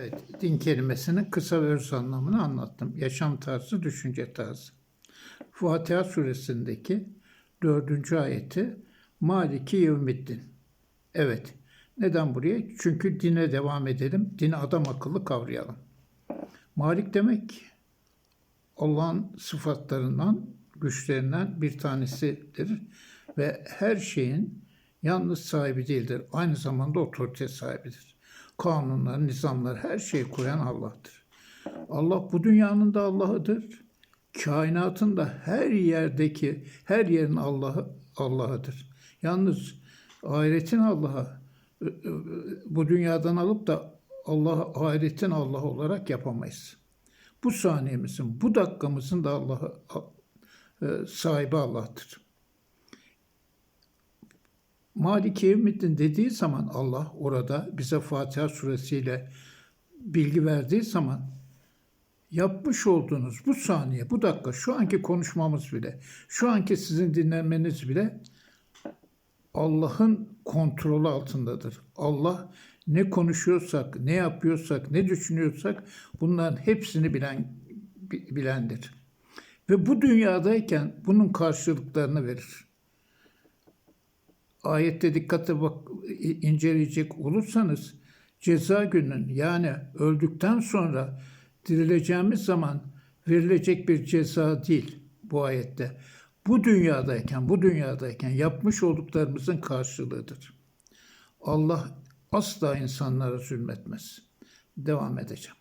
Evet, din kelimesinin kısa ve öz anlamını anlattım. Yaşam tarzı, düşünce tarzı. Fatiha suresindeki dördüncü ayeti Maliki Yevmiddin. Evet. Neden buraya? Çünkü dine devam edelim. Dini adam akıllı kavrayalım. Malik demek Allah'ın sıfatlarından, güçlerinden bir tanesidir ve her şeyin yalnız sahibi değildir. Aynı zamanda otorite sahibidir. Kanunlar, nizamlar, her şeyi koyan Allah'tır. Allah bu dünyanın da Allah'ıdır. Kainatın da her yerdeki, her yerin Allah'ı Allah'ıdır. Yalnız ahiretin Allah'a bu dünyadan alıp da Allah ahiretin Allah olarak yapamayız. Bu saniyemizin, bu dakikamızın da Allah'ı sahibi Allah'tır. Maliki Yevmiddin dediği zaman Allah orada bize Fatiha suresiyle bilgi verdiği zaman yapmış olduğunuz bu saniye, bu dakika, şu anki konuşmamız bile, şu anki sizin dinlenmeniz bile Allah'ın kontrolü altındadır. Allah ne konuşuyorsak, ne yapıyorsak, ne düşünüyorsak bunların hepsini bilen bilendir. Ve bu dünyadayken bunun karşılıklarını verir. Ayette dikkate bak inceleyecek olursanız ceza günün yani öldükten sonra dirileceğimiz zaman verilecek bir ceza değil bu ayette. Bu dünyadayken, bu dünyadayken yapmış olduklarımızın karşılığıdır. Allah asla insanlara zulmetmez. Devam edeceğim.